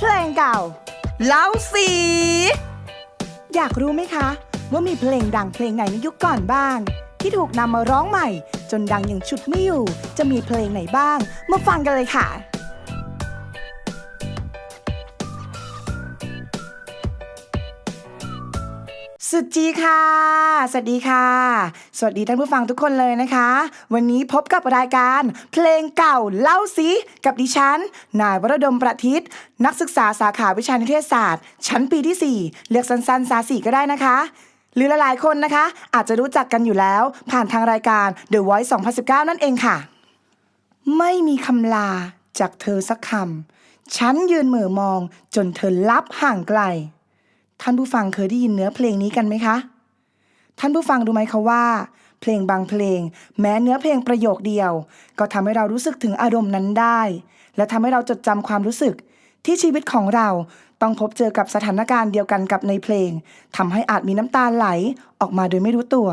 เพลงเก่า เล่าสี อยากรู้ไหมคะ ว่ามีเพลงดังเพลงไหนในยุคก่อนบ้าง ที่ถูกนำมาร้องใหม่ จนดังอย่างฉุดไม่อยู่ จะมีเพลงไหนบ้าง มาฟังกันเลยค่ะ สุจีค่ะ สวัสดีค่ะ สวัสดีท่านผู้ฟังทุกคนเลยนะคะ วันนี้พบกับรายการ เพลงเก่าเล่าสิกับดิฉัน นายวรดมประทิตนักศึกษาสาขาวิชานิเทศศาสตร์ ชั้นปีที่ 4เรียกสั้นๆสาสีก็ได้นะคะ หรือหลายๆคนนะคะ อาจจะรู้จักกันอยู่แล้ว ผ่านทางรายการ The Voice 2019 นั่นเองค่ะ ไม่มีคำลาจากเธอสักคำฉันยืนเหม่อมองจนเธอลับห่างไกล ท่านผู้ฟังเคยได้ยินเนื้อเพลงนี้กันไหมคะ ท่านผู้ฟังรู้ไหมคะว่า เพลงบางเพลง แม้เนื้อเพลงประโยคเดียว ก็ทำให้เรารู้สึกถึงอารมณ์นั้นได้ และทำให้เราจดจำความรู้สึก ที่ชีวิตของเราต้องพบเจอกับสถานการณ์เดียวกันกับในเพลงทำให้อาจมีน้ำตาไหลออกมาโดยไม่รู้ตัว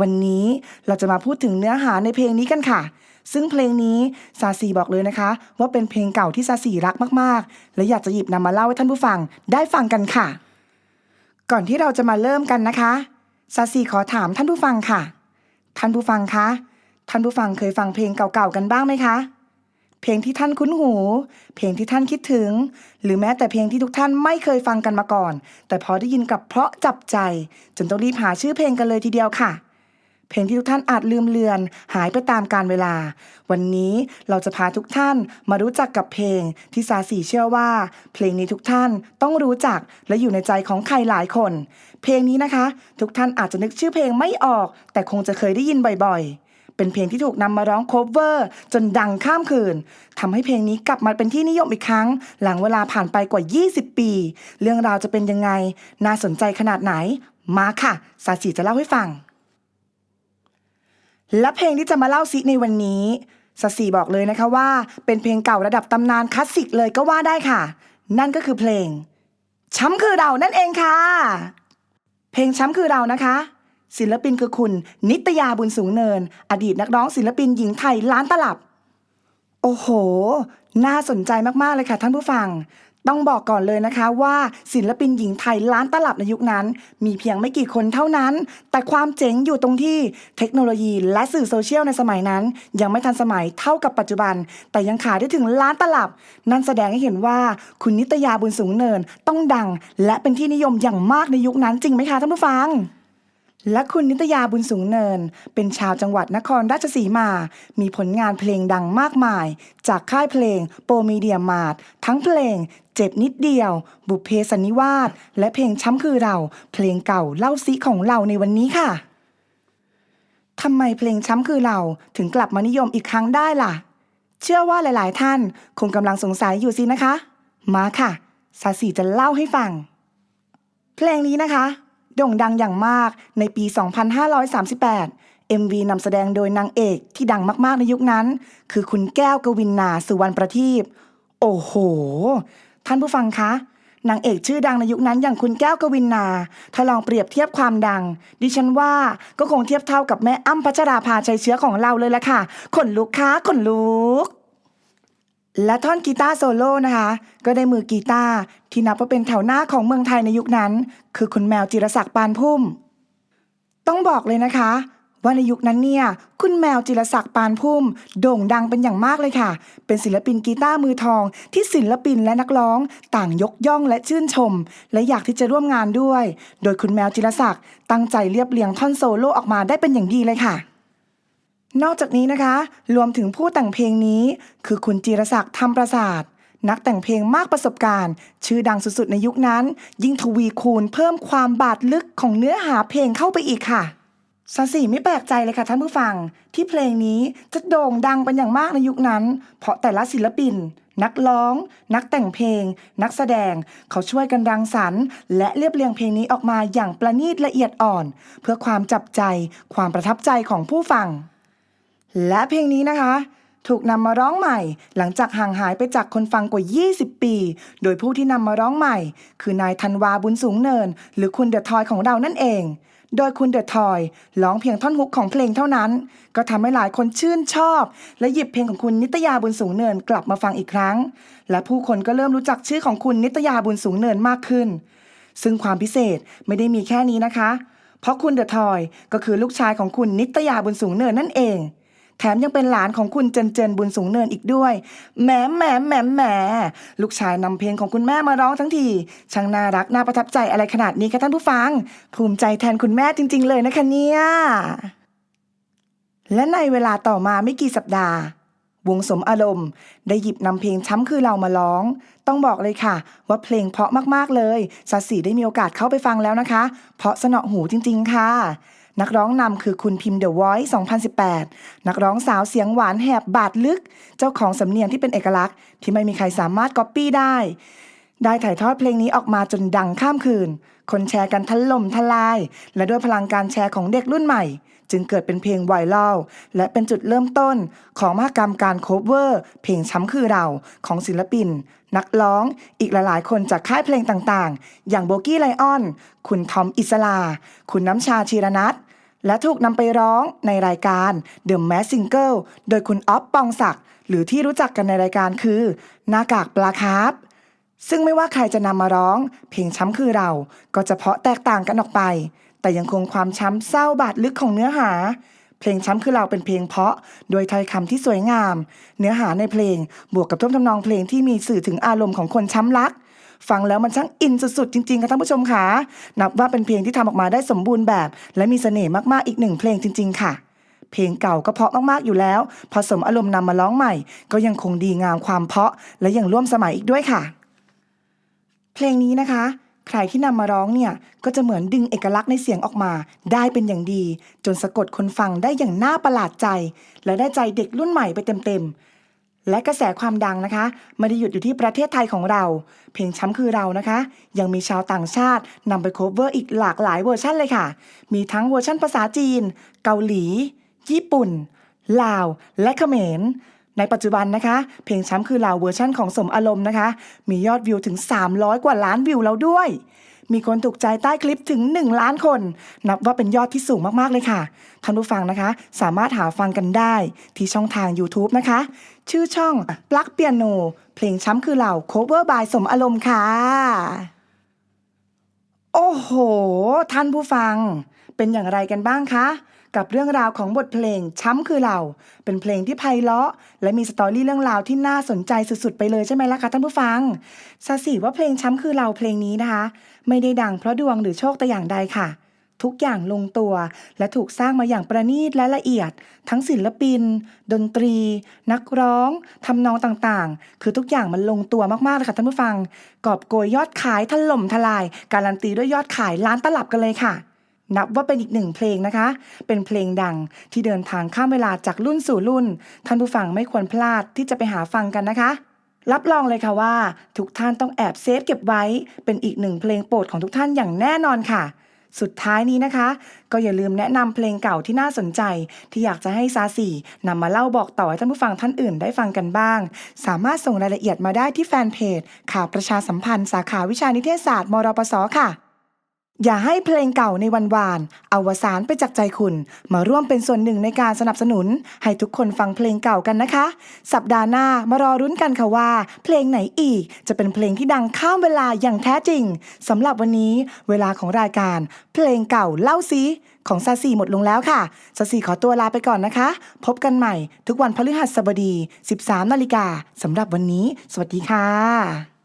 วันนี้เราจะมาพูดถึงเนื้อหาในเพลงนี้กันค่ะ ซึ่งเพลงนี้ซาซีบอกเลยนะคะ ว่าเป็นเพลงเก่าที่ซาซีรักมากๆ และอยากจะหยิบนำมาเล่าให้ท่านผู้ฟังได้ฟังกันค่ะ ก่อนที่เราจะมาเริ่มกันนะคะซาซีขอถามท่านผู้ฟังค่ะ ท่านผู้ฟังคะ ท่านผู้ฟังเคยฟังเพลงเก่าๆกันบ้างไหมคะ เพลงที่ท่านคุ้นหู เพลงที่ท่านคิดถึง หรือแม้แต่เพลงที่ทุกท่านไม่เคยฟังกันมาก่อน แต่พอได้ยินกับเพราะจับใจ จนต้องรีบหาชื่อเพลงกันเลยทีเดียวค่ะ เพลงที่ทุกท่านอาจลืมเลือน หายไปตามกาลเวลา วันนี้เราจะพาทุกท่านมารู้จักกับเพลงที่ซาสีเชื่อว่า เพลงนี้ทุกท่านต้องรู้จักและอยู่ในใจของใครหลายคน เพลงนี้นะคะ ทุกท่านอาจจะนึกชื่อเพลงไม่ออก แต่คงจะเคยได้ยินบ่อยๆ เป็นเพลงที่ถูกนำมาร้องโคเวอร์ จนดังข้ามคืนทำให้เพลงนี้กลับมาเป็นที่นิยมอีกครั้ง หลังเวลาผ่านไปกว่า 20 ปี เรื่องราวจะเป็นยังไง น่าสนใจขนาดไหน มาค่ะซาสีจะเล่าให้ฟัง และเพลงที่จะมาเล่าซิในวันนี้สสีบอกเลยนะคะว่า เป็นเพลงเก่าระดับตำนานคลาสสิกเลยก็ว่าได้ค่ะ นั่นก็คือเพลง ช้ำคือเรานั่นเองค่ะ เพลงช้ำคือเรานะคะ ศิลปินคือคุณนิตยาบุญสูงเนิน อดีตนักร้องศิลปินหญิงไทยล้านตลับ โอ้โห น่าสนใจมากๆเลยค่ะท่านผู้ฟัง ต้องบอกก่อนเลยนะคะว่าศิลปินหญิงไทยล้านตลับในยุคนั้น มีเพียงไม่กี่คนเท่านั้น แต่ความเจ๋งอยู่ตรงที่เทคโนโลยีและสื่อโซเชียลในสมัยนั้น ยังไม่ทันสมัยเท่ากับปัจจุบัน แต่ยังขายได้ถึงล้านตลับ นั่นแสดงให้เห็นว่าคุณนิตยาบุญสูงเนิน ต้องดัง และเป็นที่นิยมอย่างมากในยุคนั้นจริงไหมคะท่านผู้ฟังและคุณนิตยาบุญสูงเนิน เป็นชาวจังหวัดนครราชสีมา มีผลงานเพลงดังมากมาย จากค่ายเพลงโปรมีเดียมาร์ททั้งเพลง เจ็บนิดเดียว บุพเพสันนิวาสและเพลงช้ำคือเรา เพลงเก่าเล่าซิของเราในวันนี้ค่ะทำไมเพลงช้ำคือเราถึงกลับมานิยมอีกครั้งได้ล่ะ เชื่อว่าหลายๆ ท่านคงกำลังสงสัยอยู่สินะคะ มาค่ะสาสีจะเล่าให้ฟัง เพลงนี้นะคะ โด่งดังอย่างมากในปี 2538 MV นำแสดงโดยนางเอกที่ดังมาก ๆ ในยุคนั้น คือคุณแก้วกวินนาสุวรรณประทีปโอ้โห ท่านผู้ฟังคะนางเอกชื่อดังในยุคนั้นอย่างคุณแก้วกวินนาถ้าลองเปรียบเทียบความดัง ดิฉันว่าก็คงเทียบเท่ากับแม่อ้ำพัชราภาชัยเชื้อของเราเลยละค่ะขนลุกคะขนลุก และท่อนกีตาร์โซโล่นะคะ ก็ได้มือกีตาร์ที่นับว่าเป็นแถวหน้าของเมืองไทยในยุคนั้น คือคุณแมวจิรศักดิ์ปานพุ่ม ต้องบอกเลยนะคะ ว่าในยุคนั้นเนี่ย คุณแมวจิรศักดิ์ปานพุ่ม โด่งดังเป็นอย่างมากเลยค่ะ เป็นศิลปินกีตาร์มือทอง ที่ศิลปินและนักร้อง ต่างยกย่องและชื่นชม และอยากที่จะร่วมงานด้วย โดยคุณแมวจิรศักดิ์ตั้งใจเรียบเรียงท่อนโซโล่ออกมาได้เป็นอย่างดีเลยค่ะนอกจากนี้นะคะ รวมถึงผู้แต่งเพลงนี้ คือคุณจีรศักดิ์ธรรมประสาท นักแต่งเพลงมากประสบการณ์ ชื่อดังสุดๆในยุคนั้น ยิ่งทวีคูณเพิ่มความบาดลึกของเนื้อหาเพลงเข้าไปอีกค่ะ ซาสีไม่แปลกใจเลยค่ะท่านผู้ฟัง ที่เพลงนี้จะโด่งดังเป็นอย่างมากในยุคนั้น เพราะแต่ละศิลปิน นักร้อง นักแต่งเพลง นักแสดงเขาช่วยกันรังสรรค์ และเรียบเรียงเพลงนี้ออกมาอย่างประณีตละเอียดอ่อน เพื่อความจับใจ ความประทับใจของผู้ฟัง และเพลงนี้นะคะ ถูกนำมาร้องใหม่ หลังจากห่างหายไปจากคนฟังกว่า 20 ปี โดยผู้ที่นำมาร้องใหม่ คือนายธันวาบุญสูงเนิน หรือคุณเดอะทอยของเรานั่นเอง โดยคุณเดอะทอยร้องเพียงท่อนฮุกของเพลงเท่านั้น ก็ทำให้หลายคนชื่นชอบ และหยิบเพลงของคุณนิตยาบุญสูงเนินกลับมาฟังอีกครั้ง และผู้คนก็เริ่มรู้จักชื่อของคุณนิตยาบุญสูงเนินมากขึ้น ซึ่งความพิเศษไม่ได้มีแค่นี้นะคะ เพราะคุณเดอะทอยก็คือลูกชายของคุณนิตยาบุญสูงเนินนั่นเอง แถมยังเป็นหลานของคุณเจนเจนบุญสูงเนินอีกด้วยแหมแหมแหมแหมลูกชายนำเพลงของคุณแม่มาร้องทั้งทีช่างน่ารักน่าประทับใจอะไรขนาดนี้คะท่านผู้ฟัง ภูมิใจแทนคุณแม่จริง ๆ เลยนะคะเนี่ยและในเวลาต่อมาไม่กี่สัปดาห์ วงสมอารมณ์ ได้หยิบนำเพลงช้ำคือเรามาร้อง ต้องบอกเลยค่ะ ว่าเพลงเพราะมากๆเลยสัสีได้มีโอกาสเข้าไปฟังแล้วนะคะ เพราะสนอหูจริง ๆ ค่ะ นักร้องนำคือคุณพิมพ์ The Voice 2018 นักร้องสาวเสียงหวานแหบบาดลึก เจ้าของสำเนียงที่เป็นเอกลักษณ์ที่ไม่มีใครสามารถก๊อปปี้ได้ ได้ถ่ายทอดเพลงนี้ออกมาจนดังข้ามคืน คนแชร์กันทล่มทลาย และด้วยพลังการแชร์ของเด็กรุ่นใหม่ จึงเกิดเป็นเพลงไวรัลและเป็นจุดเริ่มต้นของมหกรรมการโคเวอร์ เพลงช้ำคือเราของศิลปิน นักร้องอีกหลายๆ คนจากค่ายเพลงต่างๆ อย่างโบกี้ไลออน คุณทอมอิสลา คุณน้ำชาชีรนัท และถูกนำไปร้องในรายการ The Mask Singer โดยคุณอ๊อฟปองศักดิ์หรือที่รู้จักกันในรายการคือ หน้ากากปลาคาร์ฟซึ่งไม่ว่าใครจะนำมาร้อง เพลงช้ำคือเราก็จะเพาะแตกต่างกันออกไป แต่ยังคงความช้ำเศร้าบาดลึกของเนื้อหา เพลงช้ำคือเราเป็นเพลงเพาะ โดยถ้อยคำที่สวยงาม เนื้อหาในเพลงบวกกับท่วงทำนองเพลงที่มีสื่อถึงอารมณ์ของคนช้ำรัก ฟังแล้วมันช่างอินสุดๆจริงๆค่ะท่านผู้ชมค่ะนับว่าเป็นเพลงที่ทำออกมาได้สมบูรณ์แบบ และมีเสน่ห์มากๆอีกหนึ่งเพลงจริง ๆ ค่ะ เพลงเก่าก็เพาะมากๆอยู่แล้ว ผสมอารมณ์นำมาร้องใหม่ ก็ยังคงดีงามความเพาะ และยังร่วมสมัยอีกด้วยค่ะ เพลงนี้นะคะใครที่นำมาร้องเนี่ยก็จะเหมือนดึงเอกลักษณ์ในเสียงออกมา ได้เป็นอย่างดี จนสะกดคนฟังได้อย่างน่าประหลาดใจ และได้ใจเด็กรุ่นใหม่ไปเต็มๆ และกระแสความดังนะคะไม่ได้หยุดอยู่ที่ประเทศไทยของเรา เพลงช้ำคือเรานะคะ ยังมีชาวต่างชาตินำไปโคเวอร์อีกหลากหลายเวอร์ชันเลยค่ะ มีทั้งเวอร์ชันภาษาจีน เกาหลี ญี่ปุ่น ลาว และเขมรในปัจจุบันนะคะ เพลงช้ำคือเราเวอร์ชั่นของสมอารมณ์นะคะ มียอดวิวถึง 300 กว่าล้านวิวแล้วด้วย มีคนถูกใจใต้คลิปถึง 1 ล้านคน นับว่าเป็นยอดที่สูงมาก ๆ เลยค่ะ ท่านผู้ฟังนะคะ สามารถหาฟังกันได้ที่ช่องทาง YouTube นะคะ ชื่อช่องปลั๊กเปียโน เพลงช้ำคือเหล่าโคเวอร์บายสมอารมณ์ค่ะ โอ้โห ท่านผู้ฟัง เป็นอย่างไรกันบ้างคะ กับเรื่องราวของบทเพลงช้ำคือเรา เป็นเพลงที่ไพเราะ และมีสตอรี่เรื่องราวที่น่าสนใจสุดๆ ไปเลยใช่ไหมล่ะคะท่านผู้ฟังซาสีว่าเพลงช้ำคือเราเพลงนี้นะคะ ไม่ได้ดังเพราะดวงหรือโชคแต่อย่างใดค่ะ ทุกอย่างลงตัว และถูกสร้างมาอย่างประณีตและละเอียด ทั้งศิลปิน ดนตรี นักร้องทำนองต่างๆ คือทุกอย่างมันลงตัวมากๆเลยค่ะท่านผู้ฟัง กอบโกยยอดขายถล่มทลาย การันตีด้วยยอดขายล้านตลับกันเลยค่ะ นับว่าเป็นอีกหนึ่งเพลงนะคะ เป็นเพลงดังที่เดินทางข้ามเวลาจากรุ่นสู่รุ่น ท่านผู้ฟังไม่ควรพลาดที่จะไปหาฟังกันนะคะ รับรองเลยค่ะว่า ทุกท่านต้องแอบเซฟเก็บไว้ เป็นอีกหนึ่งเพลงโปรดของทุกท่านอย่างแน่นอนค่ะ สุดท้ายนี้นะคะ ก็อย่าลืมแนะนำเพลงเก่าที่น่าสนใจ ที่อยากจะให้ซาสีนำมาเล่าบอกต่อให้ท่านผู้ฟังท่านอื่นได้ฟังกันบ้าง สามารถส่งรายละเอียดมาได้ที่แฟนเพจข่าวประชาสัมพันธ์สาขาวิชานิเทศศาสตร์มรปศค่ะ อย่าให้เพลงเก่าในวันวานอาวสานไปจากใจคุณ มาร่วมเป็นส่วนหนึ่งในการสนับสนุน ให้ทุกคนฟังเพลงเก่ากันนะคะ สัปดาห์หน้ามารอรุ้นกันค่ะว่า เพลงไหนอีกจะเป็นเพลงที่ดังข้ามเวลาอย่างแท้จริงสำหรับวันนี้ เวลาของรายการ เพลงเก่าเล่าซีของซาซีหมดลงแล้วค่ะซาซีขอตัวลาไปก่อนนะคะ พบกันใหม่ ทุกวันพฤหัสบดี 13นาฬิกาสำหรับวันนี้ สวัสดีค่ะ